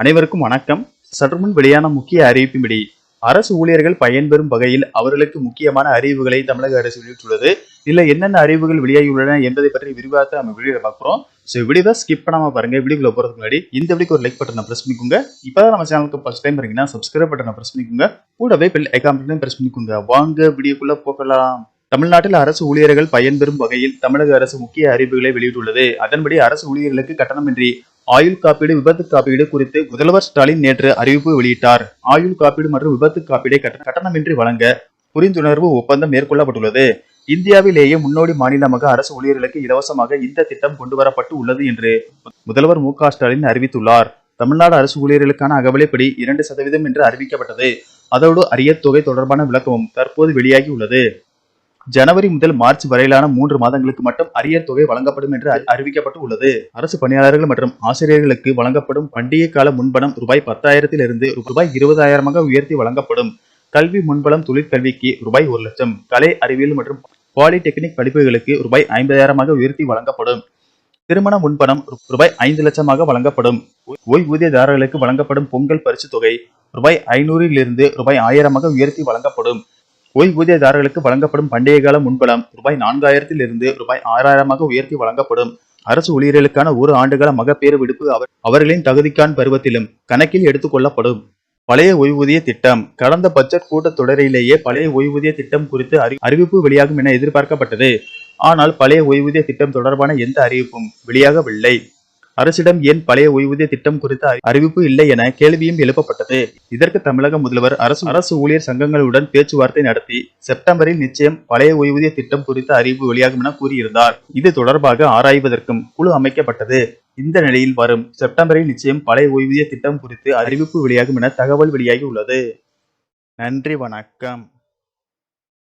அனைவருக்கும் வணக்கம். சற்றுமுன் வெளியான முக்கிய அறிவிப்பின்படி அரசு ஊழியர்கள் பயன்பெறும் வகையில் அவர்களுக்கு முக்கியமான அறிவுகளை தமிழக அரசு வெளியிட்டுள்ளது. இல்ல என்னென்ன அறிவுகள் வெளியாகியுள்ளன என்பதை பற்றி விரிவாக நம்ம வீடியோ பார்க்குறோம் ஸோ வீடியோ ஸ்கிப் பண்ணாம பாருங்க. வீடியோக்குள்ள போறதுக்கு முன்னாடி இந்த வீடியோக்கு ஒரு லைக் பட்டனை பிரஸ் பண்ணிக்கோங்க. இப்பதான் நம்ம சேனலுக்கு ஃபர்ஸ்ட் டைம் இருக்கீங்கன்னா சப்ஸ்கிரைப் பட்டனை பிரஸ் பண்ணிக்கோங்க. கூடவே பெல் ஐக்கான் பிரஸ் பண்ணிக்கோங்க. வாங்க வீடியோக்குள்ள போகலாம். தமிழ்நாட்டில் அரசு ஊழியர்கள் பயன்பெறும் வகையில் தமிழக அரசு முக்கிய அறிவிப்புகளை வெளியிட்டுள்ளது. அதன்படி அரசு ஊழியர்களுக்கு கட்டணமின்றி ஆயுள் காப்பீடு விபத்து காப்பீடு குறித்து முதல்வர் ஸ்டாலின் நேற்று அறிவிப்பு வெளியிட்டார். ஆயுள் காப்பீடு மற்றும் விபத்து காப்பீடை கட்ட- கட்டணமின்றி வழங்க புரிந்துணர்வு ஒப்பந்தம் மேற்கொள்ளப்பட்டுள்ளது. இந்தியாவிலேயே முன்னோடி மாநிலமாக அரசு ஊழியர்களுக்கு இலவசமாக இந்த திட்டம் கொண்டுவரப்பட்டு உள்ளது என்று முதல்வர் மு ஸ்டாலின் அறிவித்துள்ளார். தமிழ்நாடு அரசு ஊழியர்களுக்கான அகவலைப்படி இரண்டு சதவீதம் என்று அறிவிக்கப்பட்டது. அதோடு அரியத் தொகை தொடர்பான விளக்கமும் தற்போது வெளியாகி உள்ளது. ஜனவரி முதல் மார்ச் வரையிலான மூன்று மாதங்களுக்கு மட்டும் அரியர் தொகை வழங்கப்படும் என்று அறி- அறிவிக்கப்பட்டு உள்ளது அரசு பணியாளர்கள் மற்றும் ஆசிரியர்களுக்கு வழங்கப்படும் பண்டிகை கால முன்பணம் ரூபாய் பத்தாயிரத்திலிருந்து ரூபாய் இருபதாயிரமாக உயர்த்தி வழங்கப்படும் கல்வி முன்பலம் தொழிற்கல்விக்கு ரூபாய் ஒரு லட்சம் கலை அறிவியல் மற்றும் பாலிடெக்னிக் படிப்புகளுக்கு ரூபாய் ஐம்பதாயிரமாக உயர்த்தி வழங்கப்படும். திருமண முன்பணம் ரூபாய் ஐந்து லட்சமாக வழங்கப்படும். ஓய்வூதியதாரர்களுக்கு வழங்கப்படும் பொங்கல் பரிசு தொகை ரூபாய் ஐநூறிலிருந்து ரூபாய் ஆயிரமாக உயர்த்தி வழங்கப்படும். ஓய்வூதியதாரர்களுக்கு வழங்கப்படும் பண்டைய கால முன்பலம் ரூபாய் நான்காயிரத்தில் இருந்து ரூபாய் ஆறாயிரமாக உயர்த்தி வழங்கப்படும். அரசு ஊழியர்களுக்கான ஒரு ஆண்டுகால மகப்பேறு விடுப்பு அவர் அவர்களின் தகுதிக்கான் பருவத்திலும் கணக்கில் எடுத்துக் கொள்ளப்படும். பழைய ஓய்வூதிய திட்டம் கடந்த பட்ஜெட் கூட்டத்தொடரிலேயே பழைய ஓய்வூதிய திட்டம் குறித்து அறி- அறிவிப்பு வெளியாகும் என எதிர்பார்க்கப்பட்டது. ஆனால் பழைய ஓய்வூதிய திட்டம் தொடர்பான எந்த அறிவிப்பும் வெளியாகவில்லை. அரசிடம் ஏன் பழைய ஓய்வூதிய திட்டம் குறித்த அறிவிப்பு இல்லை என கேள்வியும் எழுப்பப்பட்டது. இதற்கு தமிழக முதல்வர் அரசு அரசு ஊழியர் சங்கங்களுடன் பேச்சுவார்த்தை நடத்தி செப்டம்பரில் நிச்சயம் பழைய ஓய்வூதிய திட்டம் குறித்த அறிவிப்பு வெளியாகும் என கூறியிருந்தார். இது தொடர்பாக ஆராய்வதற்கும் குழு அமைக்கப்பட்டது. இந்த நிலையில் வரும் செப்டம்பரில் நிச்சயம் பழைய ஓய்வூதிய திட்டம் குறித்து அறிவிப்பு வெளியாகும் என தகவல் வெளியாகி உள்ளது. நன்றி வணக்கம்.